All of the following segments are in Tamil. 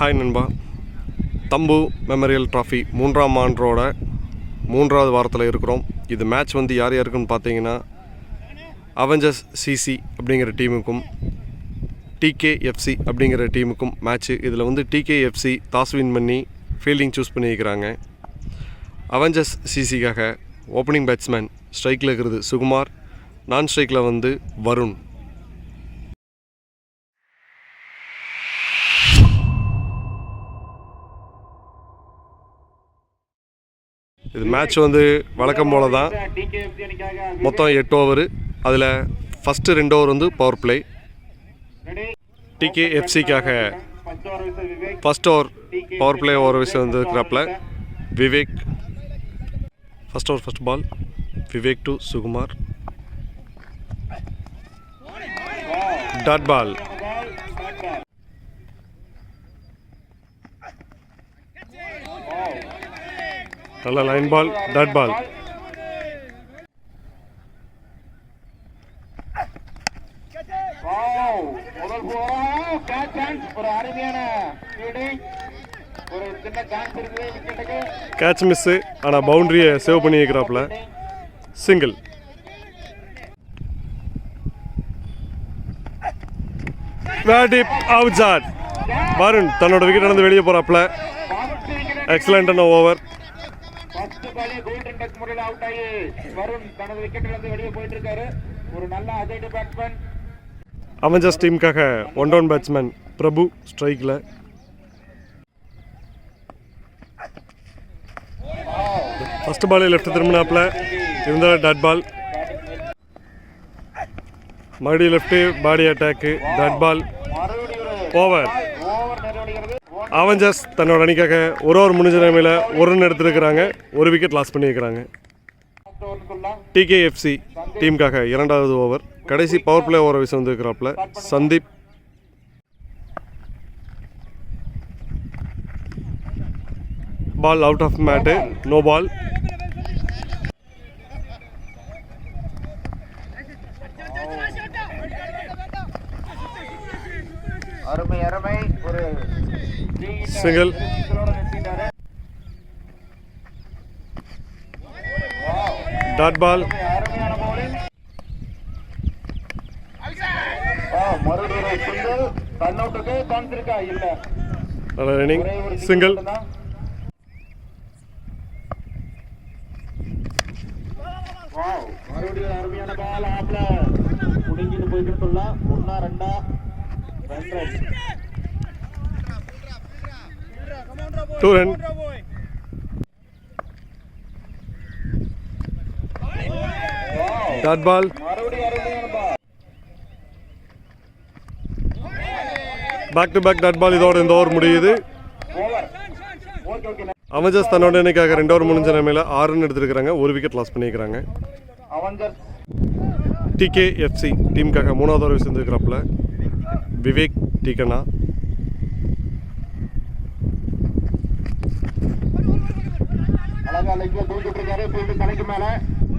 ஹாய் நண்பா. தம்பு மெமரியல் ட்ராஃபி மூன்றாம் ஆண்டோட மூன்றாவது வாரத்தில் இருக்கிறோம். இது மேட்ச் வந்து யார் யாருக்குன்னு பார்த்தீங்கன்னா அவெஞ்சர்ஸ் சிசி அப்படிங்கிற டீமுக்கும் டிகேஎஃப்சி அப்படிங்கிற டீமுக்கும் மேட்ச்சு இதில் வந்து டிகேஎஃப்சி டாஸ் வின் பண்ணி ஃபீல்டிங் சூஸ் பண்ணியிருக்கிறாங்க. அவெஞ்சர்ஸ் சிசிக்காக ஓப்பனிங் பேட்ஸ்மேன் ஸ்ட்ரைக்கில் இருக்கிறது சுகுமார். நான் ஸ்ட்ரைக்கில் வந்து வருண். இது மேட்ச் வந்து வழக்கம் போல தான் மொத்தம் எட்டு ஓவர் அதில் ஃபஸ்ட்டு ரெண்டு ஓவர் வந்து power play டிகேஎஃப்சிக்காக first over power play over விஷயம் வந்து இருக்கிறாப்புல Vivek first over first ball Vivek to Sukumar dot ball நல்ல line ball dot ball catch miss ஆனால் பவுண்டரியை சேவ் பண்ணி வைக்கிறாப்புல சிங்கிள் வேடிப் அவுட் ஷாட் வருண் தன்னோட விக்கெட் நடந்து வெளியே போகிறாப்புல எக்ஸலண்டான ஓவர் ஃபர்ஸ்ட் பாலே கோல்டன் டச் முறையில் அவுட் ஆகி வருண் தனது விக்கெட்ல இருந்து வெளியே போயிட்டு இருக்காரு ஒரு நல்ல அஜய்டு பேட்ஸ்மேன் அவெஞ்சர்ஸ் டீமுக்காக ஒன் டவுன் பேட்ஸ்மேன் பிரபு ஸ்ட்ரைக்கில் ஃபர்ஸ்ட் பாலே லெஃப்ட் திரும்பினாப்பில். இருந்தாலும் டாட் பால் மறுபடியும் left body attack dot ball over Avengers தன்னோட அணிக்காக ஒரு ஓவர் முடிஞ்ச நிலைமையில் ஒரு ரன் எடுத்துருக்கிறாங்க. ஒரு விக்கெட் லாஸ் பண்ணியிருக்கிறாங்க. டிகேஎஃப்சி டீமுக்காக இரண்டாவது ஓவர். கடைசி பவர் பிளே ஓவர் விஷயம் வந்துருக்கிறாப்புல சந்தீப். பால் அவுட் ஆஃப் மேட்டு நோ பால் அருமை அருமை ஒரு Single. சிங்கிளோட நிறுத்திட்டாரு டாட் பால் அருமையான bowling. ஆ, மறுபடியும் ஒரு single. Run அவுட்டுக்கு chance single. Dot ball running single மறுபடியும் அருமையான பால் ஆப்ல முடிஞ்சிட்டு போயிட்டு ஒன்னா ரெண்டா. ரெண்டு Turin. Two run dot ball back to back dot ball இதோட இந்த ஓவர் முடியுது. ஓவர் தன்னோட அணிக்காக ரெண்டு ஓவர் முடிஞ்ச நிலைமையில் ஆறு ரன் எடுத்துருக்காங்க ஒரு விக்கெட் லாஸ் பண்ணியிருக்கிறாங்க. டிகே எஃப்சி டீமுக்காக மூணாவது ஓவர் சேர்ந்துருக்கிறாப்புல. விவேக் டிகனா. அழகா லெக்ல தூக்கிட்டு இருக்காரு ஃபீல்டு தலைக்கு மேல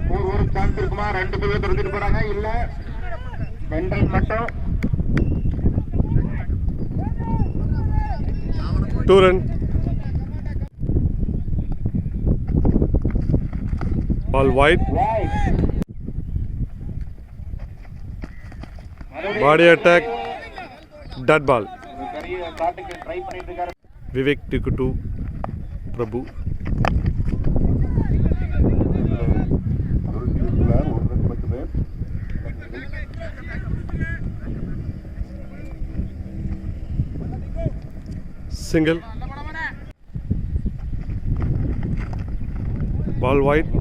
ஒரு ஒரு சான்ஸ் இருக்குமா? ரெண்டு பேரும் திறந்துட்டு போறாங்க. இல்ல. வென்றல் மட்டும். Two run ball wide Right. Body attack dot ball ஒரு பெரிய ஷாட்டுக்கு ட்ரை பண்ணிட்டு இருக்காரு. விவேக் டிக்கு to Prabhu single. Ball wide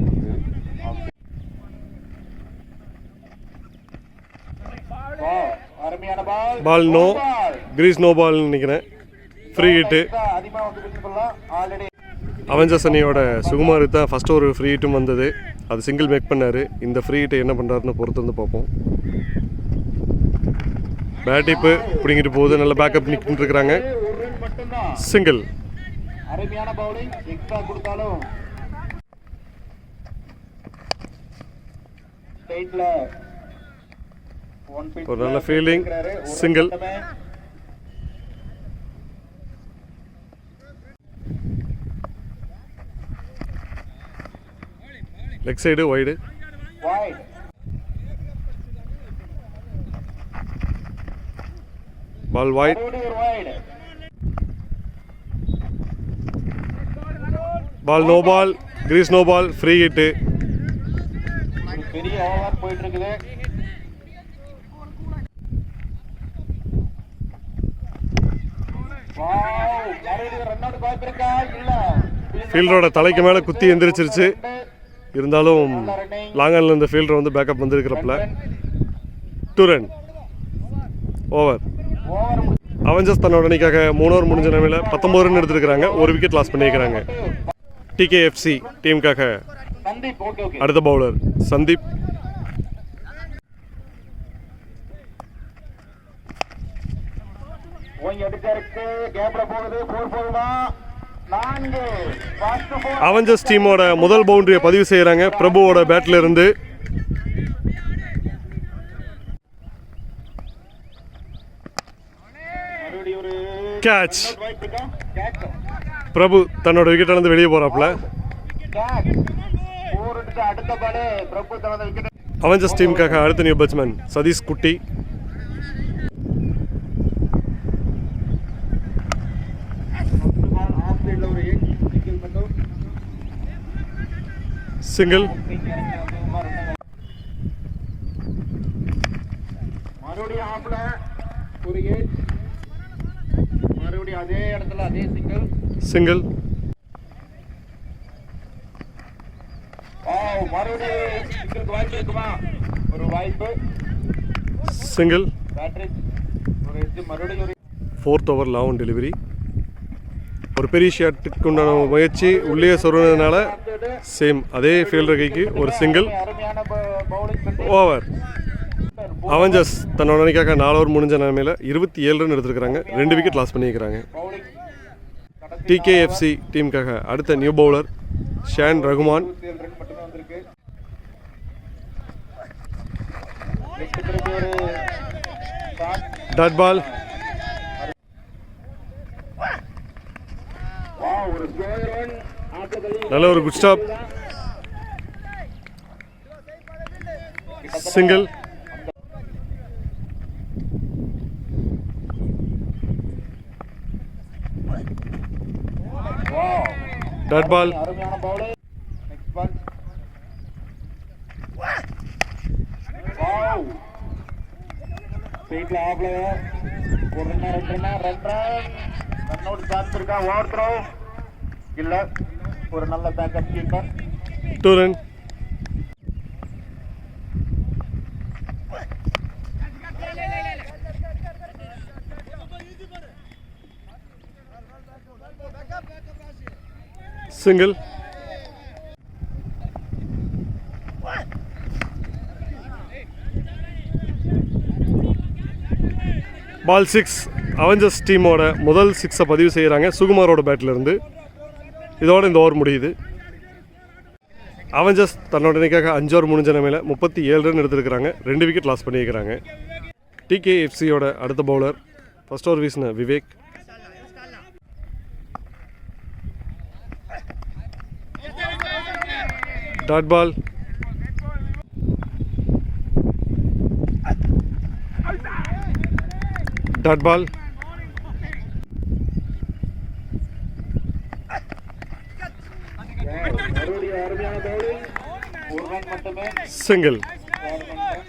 ball no. Crease no பால்னு நினைக்கிறேன். ஃப்ரீ ஹிட்டு அவெஞ்சர்ஸ் அணியோட சுகுமார் தான் ஃபஸ்ட்டு ஒரு ஃப்ரீ ஹிட்டும் வந்தது. அது சிங்கிள் மேக் பண்ணார். இந்த ஃப்ரீ ஹிட்டை என்ன பண்ணுறாருன்னு பொறுத்து வந்து பார்ப்போம். பேட்டிப்பு பிடிங்கிட்டு போகுது. நல்ல பேக்கப் நிற்கிட்டு இருக்கிறாங்க சிங்கிள் அருமையான பவுலிங் எக்ஸ்ட்ரா கொடுத்தாலும். ஒரு நல்ல fielding single leg side wide ball wide ball no ball crease no ball free hit பெரிய ஓவர் போயிட்டு இருக்குது ஃபீல்டரோட தலைக்கு மேலே குத்தி எந்திரிச்சிருச்சு. இருந்தாலும் நல்ல லாங்கன்ல இருந்த ஃபீல்டர் வந்து backup வந்துருக்கிறப்பல. Two run over Over. Avengers தன்னோட அணிக்காக மூணு ஓவர் முடிஞ்ச நிலையில் பத்தொம்பது ரன் எடுத்திருக்கிறாங்க. ஒரு விக்கெட் லாஸ் பண்ணியிருக்கிறாங்க. டிகேஎஃப்சி டீமுக்காக அடுத்த பவுலர் சந்தீப். அவெஞ்சர்ஸ் டீமோட முதல் பவுண்டரியை பதிவு செய்கிறாங்க பிரபுவோட பேட்ல இருந்து. கேட்ச் பிரபு தன்னோட விக்கெட்லேருந்து வெளியே போகிறாப்புல கேட்ச் அவெஞ்சர்ஸ் டீமுக்காக அடுத்த நியூ பேட்ஸ்மேன் சதீஷ் குட்டி. சிங்கிள் மறுபடியும் ஆஃப்ல ஒரு ஏஜ் அதே இடத்துல அதே சிங்கிள் சிங்கிள் மறுபடியும் சிங்கிளுக்கு வாய்ப்பு இருக்குமா? ஒரு வாய்ப்பு. சிங்கிள் பேட்டரி ஒரு எட்டு மறுபடியும் ஒரு ஃபோர்த் ஓவர் லாங் டெலிவரி ஒரு பெரிய ஷாட்டுக்கு உண்டான முயற்சி உள்ளே சொருனதுனால சேம் அதே ஃபீல்டர் கைக்கு ஒரு சிங்கிள் ஓவர் அவெஞ்சர்ஸ் தன்னோட அணிக்காக நாலு ஓவர் முடிஞ்ச நிலைமையில் இருபத்தி ஏழு ரன் எடுத்திருக்கிறாங்க. ரெண்டு விக்கெட் லாஸ் பண்ணியிருக்கிறாங்க. டிகேஎஃப்சி டீமுக்காக அடுத்த நியூ பவுலர் ஷான் ரகுமான். இருபத்தி டாட் பால் நல்ல ஒரு good stop single dot ball அருமையான பவுலிங் நெக்ஸ்ட் பால் வாவ் ஸ்ட்ரைட்ல ஆஃப்ல ஒரு ரன் ரெண்டு ரன் ரெண்டு ரன் ரன் அவுட் சான்ஸ் இருக்கா ஓவர் த்ரோ இல்ல ஒரு நல்ல backup keeper two run single. Ball six Avengers டீமோட முதல் சிக்ஸை பதிவு செய்கிறாங்க சுகுமாரோட பேட்டிலிருந்து இதோட இந்த ஓவர் முடியுது. அவெஞ்சர்ஸ் தன்னோட அஞ்சு ஓவர் முடிஞ்ச நிலைமையில் முப்பத்தி ஏழு ரன் எடுத்துருக்கிறாங்க. ரெண்டு விக்கெட் லாஸ் பண்ணியிருக்கிறாங்க. டிகேஎஃப்சியோட அடுத்த பவுலர் ஃபஸ்ட் ஓவர் வீசின Vivek. Dot ball dot ball மறுபடியும் அருமையான பவுலிங் ஒரு ரன் மட்டுமே சிங்கிள் Four runs.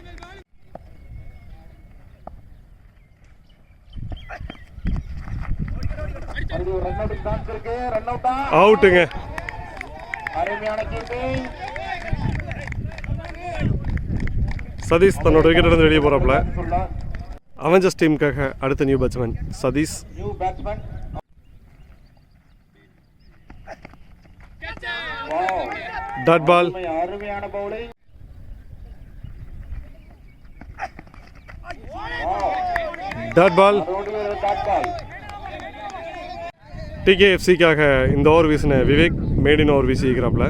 மறுபடியும் ஒரு ரன் அவுட் சான்ஸ் இருக்கு ரன் அவுட்டா அவுட்டுங்க அருமையான கீப்பிங் சதீஷ் தன்னோட விக்கெட் வெளியே போகிறாப்புல சொல்ல அவெஞ்சர்ஸ் டீமுக்காக அடுத்த new batsman Satish. New dot ball அருமையான பவுலிங் டாட் பால் டிகேஎஃப்சிக்காக இந்த ஓவர் வீசின விவேக் மேடின் ஓவர் வீசிக்கிறாப்புல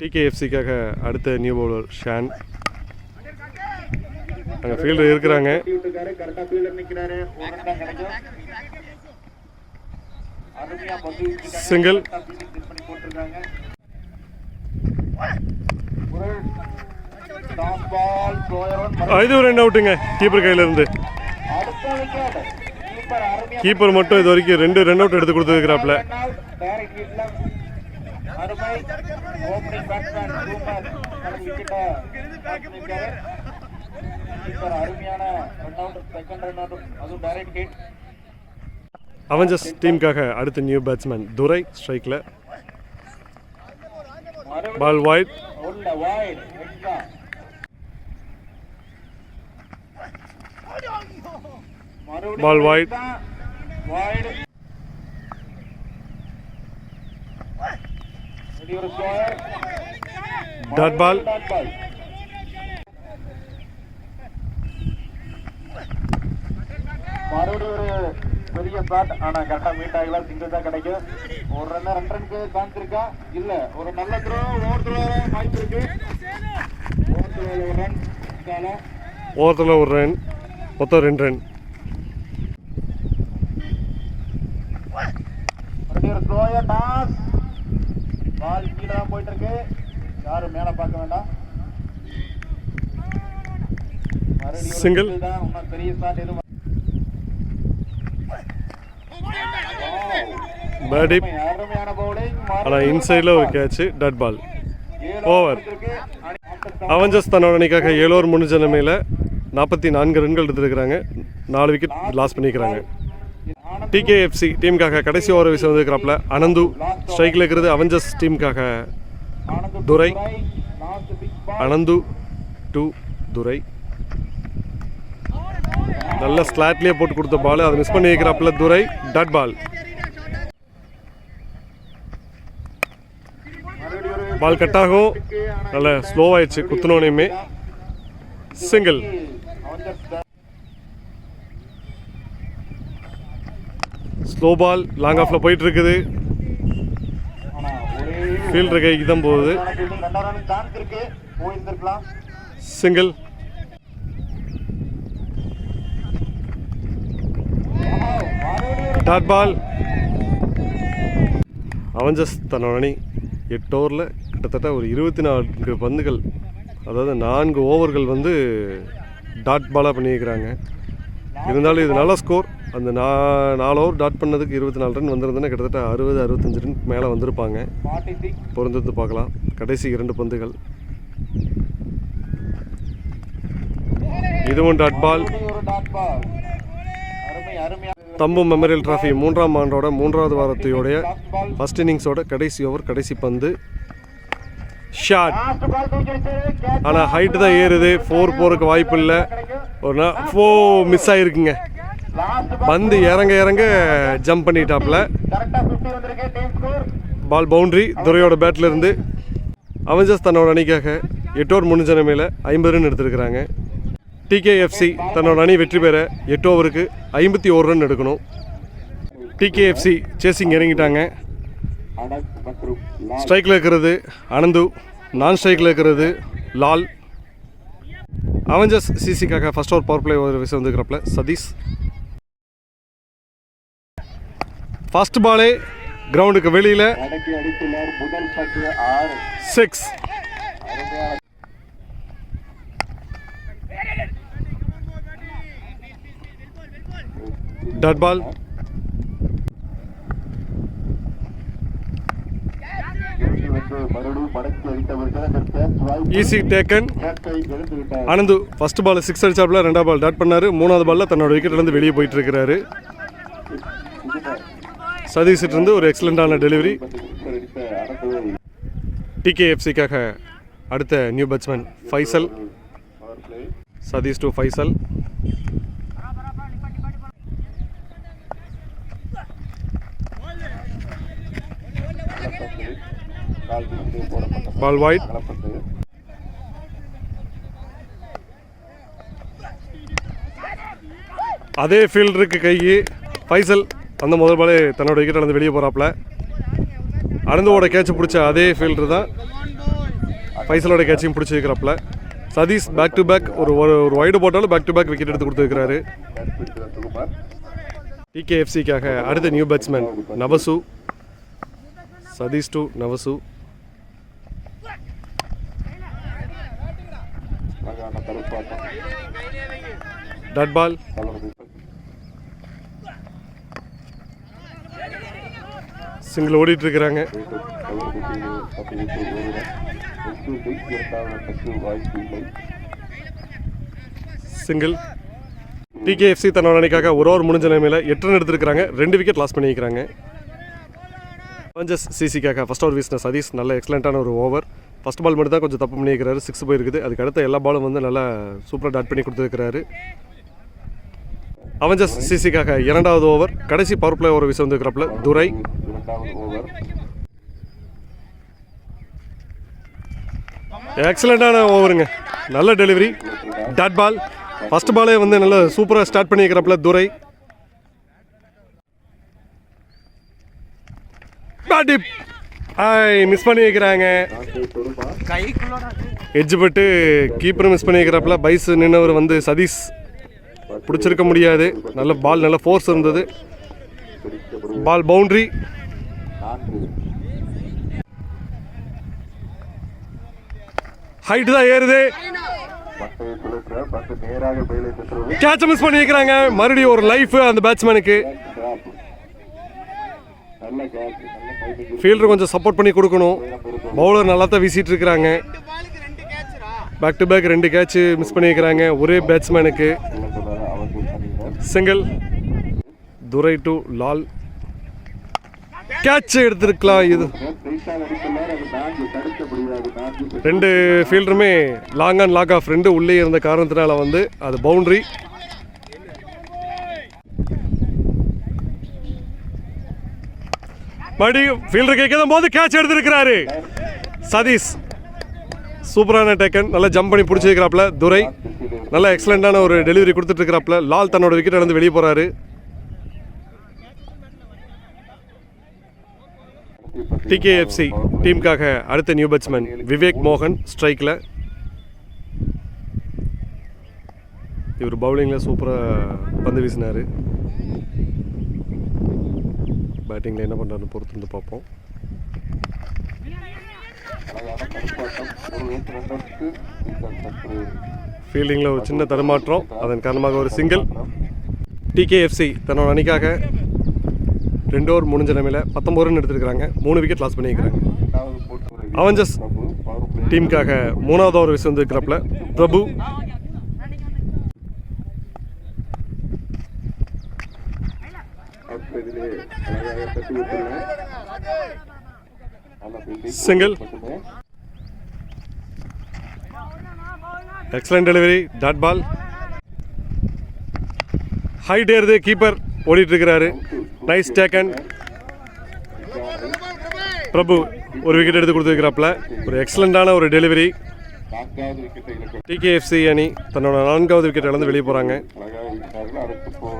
டிகேஎஃப்சிக்காக அடுத்த நியூ பவுலர் ஷான் அங்கே ஃபீல்டர் இருக்கிறாங்க. சிங்கிள் இது ஒரு ரெண்டு அவுட்டுங்க. கீப்பர் கையில இருந்து கீப்பர் மட்டும் இது வரைக்கும் ரெண்டு ரன் அவுட் எடுத்து கொடுத்துருக்கிறாப்ல அருமை. ஓப்பனிங் பேட்ஸ்மேன் சூப்பர் விக்கெட்டை கீப்பர் அருமையான run out second run out அதுவும் டைரக்ட் ஹிட் அவெஞ்சர்ஸ் டீமுக்காக அடுத்த நியூ பேட்ஸ்மேன் துரை ஸ்ட்ரைக்கில் மறுபடியும் பால் வைட் உள்ள வாய்ட் எக்ஸ்ட்ரா மறுபடியும் Ball wide. வாய்ட் ரெடி ஒரு score dot ball dot ball மறுபடியும் ஒரு பெரிய ஷாட் ஆனா கரெக்டா மீட் ஆகல. சிங்கிள் தான் கிடைக்கும். ஒரு ரன் ரெண்டு ரனுக்கு சான்ஸ் இருக்கா? இல்ல. ஒரு நல்ல த்ரோ ஓவர் த்ரோ வாய்ப்பு இருக்கு. ஓவர் த்ரோ ஒரு ரன் காலம் ஓவரத்தில் ஒரு ரன் மொத்தம் ரெண்டு ரன் பால் கீழே தான் போயிட்டு இருக்கு யாரும் மேல பார்க்க வேண்டாம். இன்னும் பெரிய ஷாட் எதுவும் பேடி அருமையான பவுலிங் ஆனால் இன்சைடில் ஒரு catch dot ball Over. Avengers தன்னோட அணிக்காக ஏழு ஓவர் முடிஞ்ச நிலைமையில் நாற்பத்தி நான்கு ரன்கள் எடுத்துருக்கிறாங்க. நாலு விக்கெட் லாஸ் பண்ணிக்கிறாங்க. டிகேஎஃப்சி டீமுக்காக கடைசி ஓவர் வீச வந்திருக்கிறாப்புல அனந்து ஸ்ட்ரைக்கில் இருக்கிறது அவெஞ்சர்ஸ் டீமுக்காக. துரை. அனந்து டு துரை. நல்ல ஸ்லாட்லேயே போட்டு கொடுத்த பால் அதை மிஸ் பண்ணி வைக்கிறாப்புல துரை. டாட் பால் பால் கட் ஆகும். நல்ல ஸ்லோவாயிடுச்சு குத்துனோனையுமே. சிங்கிள் ஸ்லோ பால் லாங் ஆஃப்ல போயிட்டு இருக்குது ஃபீல்டர் கைக்கு தான் போகுது சிங்கிள் டாட் பால் அவஞ்சஸ் தன்னோட அணி எட்டு ஓவரில் கிட்டத்தட்ட ஒரு இருபத்தி நான்கு பந்துகள் அதாவது நான்கு ஓவர்கள் வந்து டாட் பாலாக பண்ணியிருக்கிறாங்க. இருந்தாலும் இது நல்ல ஸ்கோர் அந்த நா நாலு ஓவர் டாட் பண்ணதுக்கு இருபத்தி நாலு ரன் வந்திருந்ததுன்னா கிட்டத்தட்ட அறுபது அறுபத்தஞ்சு ரன் மேலே வந்திருப்பாங்க. பொருந்தது பார்க்கலாம். கடைசி இரண்டு பந்துகள். இதுவும் டாட் பால் அருமை அருமையாக தம்பு மெமரியல் டிராஃபி மூன்றாம் ஆண்டோட மூன்றாவது வாரத்தையோடைய ஃபர்ஸ்ட் இன்னிங்ஸோட கடைசி ஓவர் கடைசி பந்து. ஷாட் ஆனால் ஹைட்டு தான் ஏறுது. ஃபோர் போகிறதுக்கு வாய்ப்பு இல்லை. ஒரு நாள் ஃபோ மிஸ் ஆகிருக்குங்க பந்து இறங்க இறங்க ஜம்ப் பண்ணிட்டாப்ல. பால் பவுண்டரி துரையோட பேட்டில் இருந்து. அவஞ்சஸ் தன்னோட அணிக்காக எட்டோர் முடிஞ்ச நிலைமையில் ஐம்பது ரன் எடுத்திருக்கிறாங்க. டிகேஎஃப்சி தன்னோட அணி வெற்றி பெற எட்டு ஓவருக்கு ஐம்பத்தி ஒரு ரன் எடுக்கணும். டிகேஎஃப்சி சேசிங் இறங்கிட்டாங்க. ஸ்ட்ரைக்கில் இருக்கிறது அனந்து நான் ஸ்ட்ரைக்கில் இருக்கிறது லால். அவெஞ்சர்ஸ் சிசிக்காக ஃபர்ஸ்ட் ஓவர் பவர் பிளே ஒரு விஷயம் வந்துக்கிறப்பல சதீஷ். ஃபர்ஸ்ட் பாலே கிரவுண்டுக்கு வெளியில். சிக்ஸ் அருமையான டாட் பால் இறுதி வந்து மறுபடியும் மடக்கி அடித்தவர்கள் அந்த catch ball. Easy taken Ananthu first ball six அடிச்சாப்ல ரெண்டாவது பால் டாட் பண்ணார். மூணாவது பாலில் தன்னோட விக்கெட்லேருந்து வெளியே போயிட்டு இருக்கிறாரு சதீஷிட்டு இருந்து ஒரு எக்ஸலண்டான டெலிவரி டிகேஎஃப்சிக்காக அடுத்த new batsman Faisal Sathish to Faisal கால் வீசிலே போடப்பட்ட பால் வைட் கலப்பந்து அதே ஃபீல்டருக்கு கைக்கு ஃபைசல் அந்த முதல் பாலே தன்னோட விக்கெட் இழந்து வெளியே போகிறாப்புல அனந்தோட கேட்ச் பிடிச்ச அதே ஃபீல்டர் தான் ஃபைசலோட கேட்சையும் பிடிச்சி வைக்கிறாப்புல. சதீஷ் பேக் டு பேக் ஒரு ஒரு வைடு போட்டாலும் பேக் டு பேக் விக்கெட் எடுத்து கொடுத்துருக்கிறாரு டிகேஎஃப்சிக்காக அடுத்த new batsman Navas Sathish to Navas தப்பாட்டம் டாட் பால் தவறு சிங்கிள் ஓடிட்டு இருக்கிறாங்க மீண்டும் தவறு திசையில் தப்பிவிட்டு ஒருவர் வெற்றி ஜெயித்து இரண்டாவது சிங்கிள் ஓடிட்டு இருக்கிறாங்க. சிங்கிள் டிகேஎஃப்சி தன்னோட அணிக்காக ஒரு ஓவர் முடிஞ்ச நிலைமையில் எட்டு ரன் எடுத்துருக்காங்க ரெண்டு விக்கெட் லாஸ் பண்ணிக்கிறாங்க பஞ்சஸ் சிசிக்காக ஃபஸ்ட் ஓவர் வீசின சதீஷ் நல்ல எக்ஸலண்ட்டான ஒரு ஓவர் ஃபஸ்ட் பால் மட்டும் தான் கொஞ்சம் தப்பு பண்ணியிருக்கிறாரு. சிக்ஸ் போயிருக்குது. அதுக்கு அடுத்த எல்லா பாலும் வந்து நல்லா சூப்பராக டாட் பண்ணி கொடுத்துருக்கிறாரு. அவஞ்சஸ் சிசிக்காக இரண்டாவது ஓவர் கடைசி பவர் பிளே ஓவர் வீச வந்துருக்கிறப்பல துரை. ஓவர் எக்ஸலண்ட்டான ஓவருங்க நல்ல டெலிவரி டாட் பால் ஃபர்ஸ்ட் பாலே வந்து நல்ல சூப்பராக ஸ்டார்ட் பண்ணியிருக்கிறப்பல துரை. பேட்டிப் ஹாய் மிஸ் பண்ணியிருக்கிறாங்க நான்கு எட்ஜ் பட்டு கீப்பரும் மிஸ் பண்ணியிருக்கிறப்பல பைஸ் நின்னவர் வந்து சதீஷ். பிடிச்சிருக்க முடியாது. நல்ல பால் நல்ல ஃபோர்ஸ் இருந்தது. பால் பவுண்ட்ரி ஹைட் ஹைட்டு தான் ஏறுது. கேட்ச மிஸ் பண்ணியிருக்கிறாங்க மறுபடியும் ஒரு லைஃப் அந்த பேட்ஸ்மேனுக்கு டிராப் நல்ல கேட்ச் நல்ல டைமிங் ஃபீல்டர் கொஞ்சம் சப்போர்ட் பண்ணி கொடுக்கணும். பவுலர் நல்லா தான் வீசிட்டு இருக்கிறாங்க பேக் டு பேக் ரெண்டு கேட்ச் மிஸ் பண்ணியிருக்கிறாங்க. ஒரே பேட்ஸ்மேனுக்கு single Durai to Lal catch எடுத்திருக்கலாம் இது. ரெண்டு ஃபீல்டருமே லாங் அண்ட் லாக் ஆஃப் ரெண்டு உள்ளே இருந்த காரணத்தினால வந்து அது பவுண்ட்ரி மறுபடியும் ஃபீல்டர் கேட்கும் போது கேட்ச் எடுத்திருக்கிறாரு. சதீஷ் சூப்பரான டேக்கன் நல்லா ஜம்ப் பண்ணி பிடிச்சிருக்கிறாப்ல துரை நல்ல எக்ஸலண்ட்டான ஒரு டெலிவரி கொடுத்துட்டு இருக்கிறாப்ல லால் தன்னோட விக்கெட் இழந்து வெளியே போறாரு. டிகேஎஃப்சி டீமுக்காக அடுத்த நியூ பேட்ஸ்மேன் விவேக் மோகன் ஸ்ட்ரைக்கில் இவர் பவுலிங்கில் சூப்பராக பந்து வீசினார். பேட்டிங்கில் என்ன பண்ணுறாருன்னு பொறுத்து வந்து பார்ப்போம். ஒரு ஃபீல்டிங்கில் ஒரு சின்ன தடுமாற்றம். அதன் காரணமாக ஒரு சிங்கிள் டிகேஎஃப்சி தன்னோட அணிக்காக ரெண்டு ஓவர் முடிஞ்ச நிலைமையில் பத்தொம்பது ரன் மூணு விக்கெட் லாஸ் பண்ணியிருக்கிறாங்க. அவஞ்சஸ் டீமுக்காக மூணாவது ஓவர் வீசி வந்திருக்கிறப்பல பிரபு சிங்கிள் மட்டுமே excellent delivery dot ball height ஏறுது. கீப்பர் ஓடிட்டு இருக்கிறாரு நைஸ் டேக்கன் பிரபு ஒரு விக்கெட் எடுத்து கொடுத்துருக்கிறாப்ல ஒரு எக்ஸலண்ட்டான ஒரு டெலிவரி டிகேஎஃப்சி அணி தன்னோட நான்காவது விக்கெட் இழந்து வெளியே போகிறாங்க அழகாக வீசினார்கள் அடுத்து போ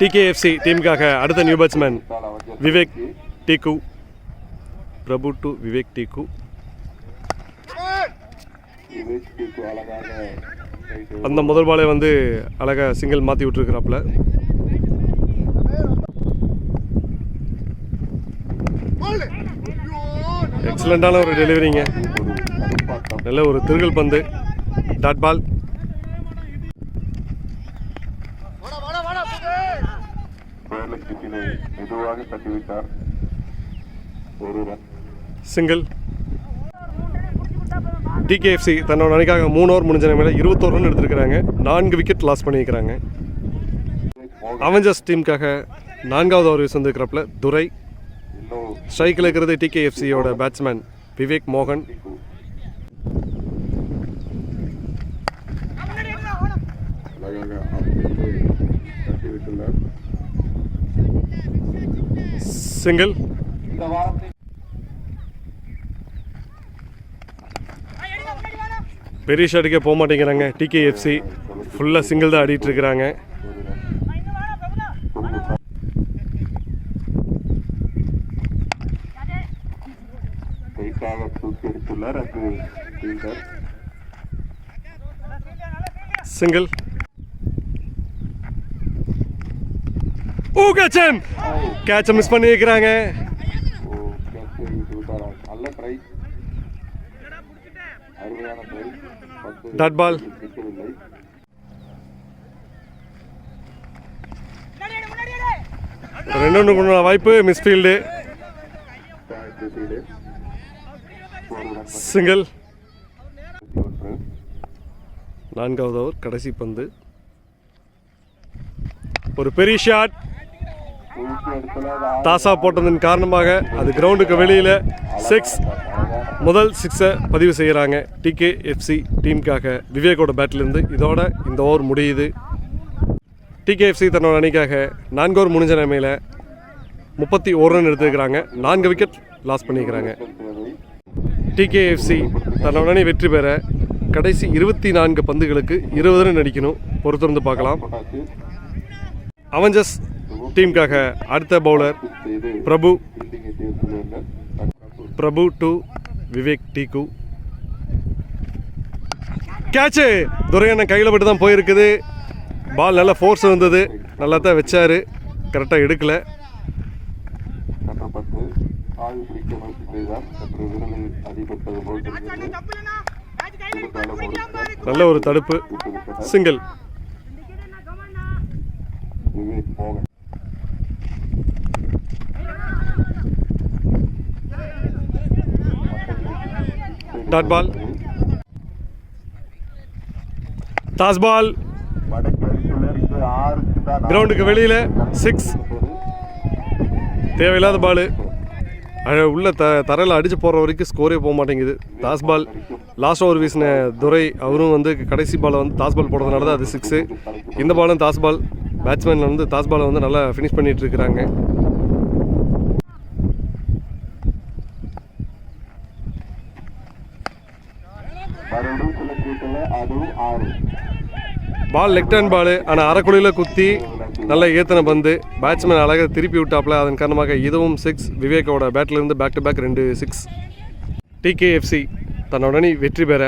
டிகேஎஃப்சி டீமுக்காக அடுத்த நியூ பேட்ஸ்மேன் விவேக் டீக்கு பிரபு டு விவேக் டீக்கு அந்த முதல் பாலை வந்து அழகாக சிங்கிள் மாற்றி விட்டுருக்குறாப்புல. எக்ஸலண்ட்டான ஒரு டெலிவரிங்க நல்ல ஒரு திருகல் பந்து. டாட் பால் மெதுவாக ஒரு ரன் சிங்கிள் டிகேஎஃப்சி தன்னோட அணிக்காக மூணு ஓவர் முடிஞ்ச நிலைமையில் இருபத்தோரு ரன் எடுத்திருக்கிறாங்க. நான்கு விக்கெட் லாஸ் பண்ணியிருக்கிறாங்க. அவெஞ்சர்ஸ் டீமுக்காக நான்காவது ஓவர் வீசி வந்திருக்கிறப்பல துரை ஸ்ட்ரைக்கில் இருக்கிறது டிகேஎஃப்சியோட பேட்ஸ்மேன் விவேக் மோகன். அழகாக ஆஃப் தட்டிவிட்டுள்ளார் சிங்கிள் பெரிய ஷாட்டுக்கே போக மாட்டேங்கிறாங்க. டிகேஎஃப்சி ஃபுல்லாக சிங்கிள் தான் ஆடிட்டு இருக்கிறாங்க. சிங்கிள் ஓ கேட்சம் கேட்ச மிஸ் பண்ணி வைக்கிறாங்க டாட் பால் ரெண்டு ஒன்று கொண்டு வாய்ப்பு மிஸ்ஃபீல்டு சிங்கிள் நான்காவது ஓவர் கடைசி பந்து. ஒரு பெரிய ஷாட் தாசா போட்டதன் காரணமாக அது கிரவுண்டுக்கு வெளியில் சிக்ஸ் முதல் சிக்ஸை பதிவு செய்கிறாங்க டிகே எஃப்சி டீமுக்காக விவேகோட பேட்டிலேருந்து இதோட இந்த ஓவர் முடியுது. டிகேஎஃப்சி தன்னோட அணிக்காக நான்கு ஓவர் முடிஞ்ச நிலைமையில் முப்பத்தி ஒரு ரன் எடுத்துருக்கிறாங்க. நான்கு விக்கெட் லாஸ் பண்ணியிருக்கிறாங்க. டிகேஎஃப்சி தன்னோட அணி வெற்றி பெற கடைசி இருபத்தி நான்கு பந்துகளுக்கு இருபது ரன் அடிக்கணும். பொறுத்திருந்து பார்க்கலாம். அவஞ்சஸ் டீமுக்காக அடுத்த பவுலர் பிரபு. பிரபு டு விவேக் டீகு கேட்சு துரையண்ணன் கையில் பட்டு தான் போயிருக்குது. பால் நல்லா ஃபோர்ஸ் வந்தது நல்லா தான் வச்சாரு கரெக்டாக எடுக்கல. நல்ல ஒரு தடுப்பு. Single dot ball toss ball கிரவுண்டுக்கு வெளியில். சிக்ஸ் தேவையில்லாத பால் உள்ள த தரையில் அடித்து போகிற வரைக்கும் ஸ்கோரே போக மாட்டேங்குது. டாஸ் பால் லாஸ்ட் ஓவர் வீசின துரை அவரும் வந்து கடைசி பாலை வந்து டாஸ் பால் போடுறதுனால தான் அது சிக்ஸு இந்த பாலும் டாஸ் பால் பேட்ஸ்மேனில் வந்து டாஸ் பாலை வந்து நல்லா ஃபினிஷ் பண்ணிகிட்டு இருக்கிறாங்க மறுபடியும் சில கீட்டில் அதுவும் ஆறு பால் லெஃப்ட் ஹேண்ட் பால். ஆனால் அரைக்குழியில் குத்தி நல்லா ஏத்தனை பந்து. பேட்ஸ்மேன் அழகாக திருப்பி விட்டாப்ல. அதன் காரணமாக இதுவும் சிக்ஸ் விவேக்கோட பேட்டிலிருந்து பேக் டு பேக் ரெண்டு சிக்ஸ் டிகேஎஃப்சி தன்னோட வெற்றி பெற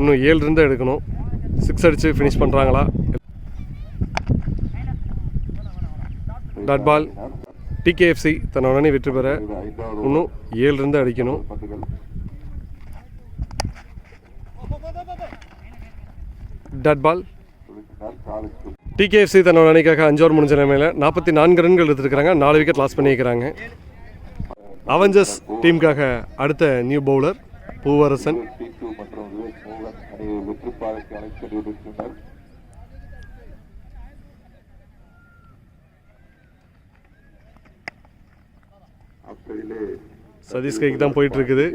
இன்னும் ஏழு இருந்தால் எடுக்கணும். சிக்ஸ் அடித்து ஃபினிஷ் பண்ணுறாங்களா டாட் பால் டிகேஎஃப்சி தன்னோட அணி வெற்றி பெற இன்னும் ஏழுருந்து அடிக்கணும். பந்துகள் பால் டிகேஎஃப்சி தன்னோட அணிக்காக அஞ்சு ஓவர் முடிஞ்ச நிலைமையில் நாற்பத்தி நான்கு ரன்கள் எடுத்துருக்காங்க நாலு விக்கெட் லாஸ் பண்ணியிருக்கிறாங்க. அவெஞ்சர்ஸ் டீமுக்காக அடுத்த நியூ பவுலர் பூவரசன். சதீஷ் கைக்கு தான் போயிட்டு இருக்குது.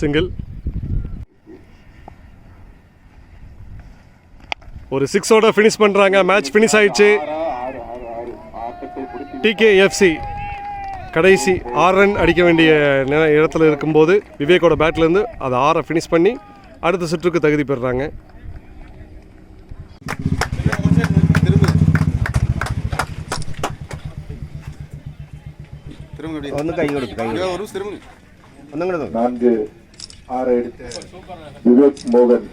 சிங்கிள் ஒரு சிக்ஸோட ஃபினிஷ் பண்ணுறாங்க மேட்ச் ஃபினிஷ் ஆயிடுச்சு. டிகேஎஃப்சி கடைசி ஆறு ரன் அடிக்க வேண்டிய இடத்துல இருக்கும்போது விவேக்கோட பேட்லேருந்து அதை ஆறை ஃபினிஷ் பண்ணி அடுத்த சுற்றுக்கு தகுதி பெறுறாங்க நான்கு ஆறு எடுத்து விவேக் மோகன்.